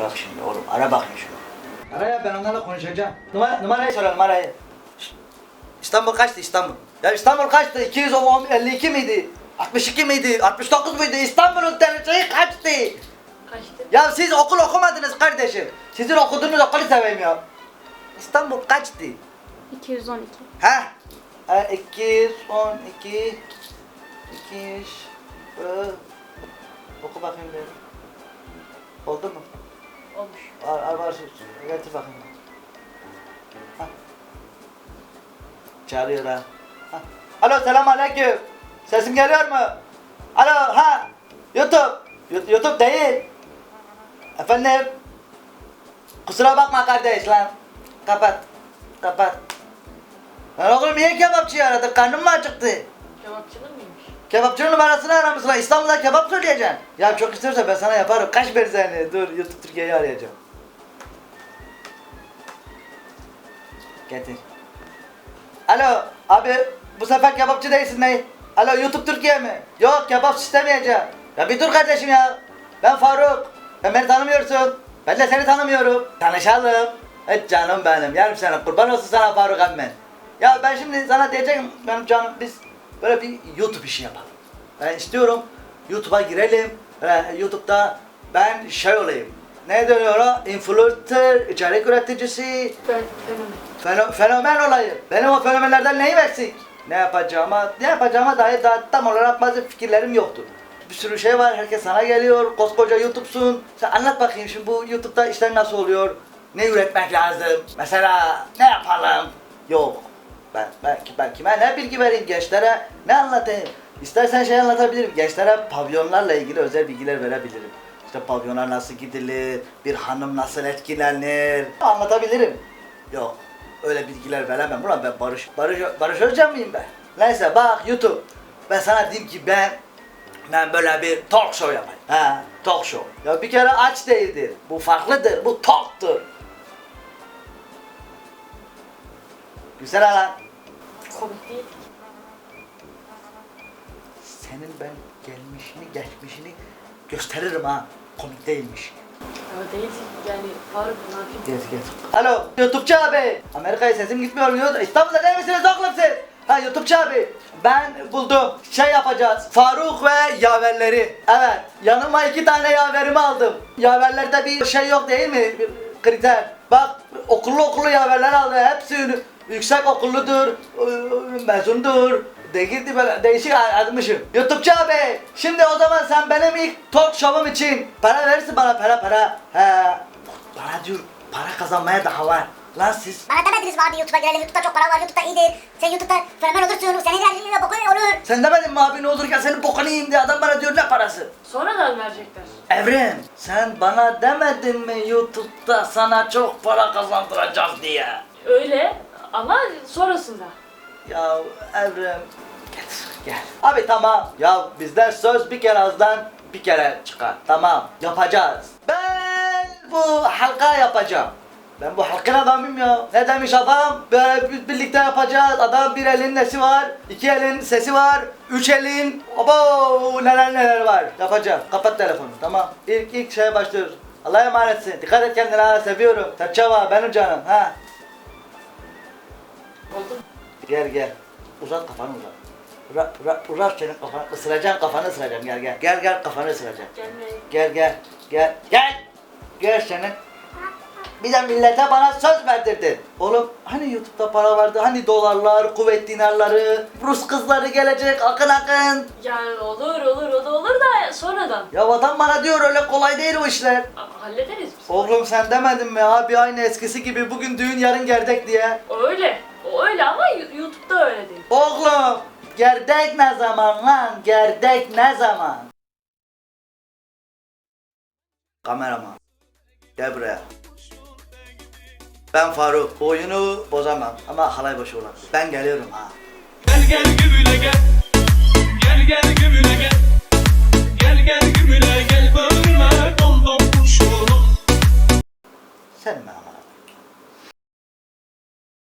Bak şimdi oğlum ara bakayım şunu. Ara ya ben onlarla konuşacağım. Numara, numarayı söyle numarayı. İstanbul kaçtı İstanbul? Ya İstanbul kaçtı? 252 miydi? 62 miydi? 69 muydu? İstanbul'un dereceyi kaçtı? Kaçtı? Ya siz okul okumadınız kardeşim. Sizin okuduğunuz okulu seveyim ya. İstanbul kaçtı? 212. Ha? Ha 212 2 e, Oku bakayım bir. Oldu mu? Olmuş. Var, var, var. Getir bakayım. Ha. Çağırıyor ha. ha. Alo selam aleyküm. Sesim geliyor mu? Alo ha. YouTube. YouTube değil. Efendim. Kusura bakma kardeş lan. Kapat. Kapat. Lan oğlum niye kebapçıyı aradın? Karnın mı acıktı? Kebapçının mıymış? Kebapçının numarasını aramışsın. İstanbul'da kebap söyleyeceksin. Ya çok istiyorsa ben sana yaparım. Kaç ver seni? Dur YouTube Türkiye'yi arayacağım. Getir. Alo abi bu sefer kebapçı değilsin ne? Alo YouTube Türkiye mi? Yok kebap istemeyeceğim. Ya bir dur kardeşim ya. Ben Faruk. Sen beni tanımıyorsun. Ben de seni tanımıyorum. Tanışalım. Evet canım benim. Yerim sana. Kurban olsun sana Faruk emmen. Ya ben şimdi sana diyeceğim benim canım biz böyle bir YouTube işi yapalım. Ben istiyorum YouTube'a girelim. Ee, YouTube'da ben şey olayım. Ne deniyor o? Influencer, içerik üreticisi, Ben fenomen. Feno- fenomen olayım. Benim o fenomenlerden neyim eksik? Ne yapacağıma, ne yapacağıma dair daha tam olarak bazı fikirlerim yoktur. Bir sürü şey var, herkes sana geliyor, koskoca YouTube'sun. Sen anlat bakayım şimdi bu YouTube'da işler nasıl oluyor? Ne üretmek lazım? Mesela ne yapalım? Yok. Ben, ben, ben kime ne bilgi vereyim gençlere, ne anlatayım? İstersen şey anlatabilirim, gençlere pavyonlarla ilgili özel bilgiler verebilirim. İşte pavyona nasıl gidilir, bir hanım nasıl etkilenir, anlatabilirim. Yok. Öyle bilgiler veremem. Ulan ben Barış, Barış, Barış Özcan mıyım ben? Neyse bak YouTube. Ben sana diyeyim ki ben ben böyle bir talk show yapayım. Ha, talk show. Ya bir kere aç değildir. Bu farklıdır. Bu talk'tur. Güzel lan. Komik değil. Senin ben gelmişini, geçmişini gösteririm ha. Komik değilmiş. Ama değilsin. Yani Faruk ne yapayım? Geç geç. Alo YouTube'cu abi. Amerika'ya sesim gitmiyor mu? İstanbul'da değil misiniz oğlum siz? Ha YouTube'cu abi. Ben buldum. Şey yapacağız. Faruk ve yaverleri. Evet. Yanıma iki tane yaverimi aldım. Yaverlerde bir şey yok değil mi? Bir kriter. Bak okullu okullu yaverler aldı. Hepsi ünü- yüksek okulludur. ıı, Mezundur. Değildi böyle değişik admışım. YouTube'cu abi. Şimdi o zaman sen benim ilk talk show'um için para verirsin bana para para. He. Bana diyor para kazanmaya daha var. Lan siz Bana demediniz mi abi YouTube'a girelim YouTube'da çok para var YouTube'da iyidir. Sen YouTube'da fenomen olursun senin her bokun olur. sen demedin mi abi ne olur ya senin bokunu yiyeyim diye adam bana diyor ne parası? Sonradan verecekler. Evren sen bana demedin mi YouTube'da sana çok para kazandıracağız diye? Öyle sonrasında. Ya Evren getir gel. Abi tamam ya bizden söz bir kere ağızdan bir kere çıkar. Tamam yapacağız. Ben bu halka yapacağım. Ben bu halkın adamıyım ya. Ne demiş adam? Böyle bir- birlikte yapacağız. Adam bir elin nesi var? iki elin sesi var. Üç elin. Abo neler neler var. Yapacağım. Kapat telefonu tamam. İlk ilk şeye başlıyoruz. Allah'a emanetsin. Dikkat et kendine. Seviyorum. Serçava benim canım ha. Oldu mu? Gel gel. Uzat kafanı uzat. Uzat, uzat, uzat senin kafanı. Isıracağım kafanı ısıracağım. Gel gel. Gel gel kafanı ısıracağım. Gelmeyin. Gel gel. Gel. Gel. Gel senin. Bir de millete bana söz verdirdin. Oğlum hani YouTube'da para vardı? Hani dolarlar, kuvvet dinarları, Rus kızları gelecek akın akın. Yani olur olur o da olur da sonradan. Ya adam bana diyor öyle kolay değil o işler. A- hallederiz biz. Oğlum sen demedin mi abi aynı eskisi gibi bugün düğün yarın gerdek diye. Öyle. O öyle ama Yu- YouTube'da öyle değil. Oğlum gerdek ne zaman lan? Gerdek ne zaman? Kameraman. Gel buraya. Ben Faruk. Oyunu bozamam ama halay başı olan. Ben geliyorum ha. Gel gel gümüle gel Gel gel gümüle gel Gel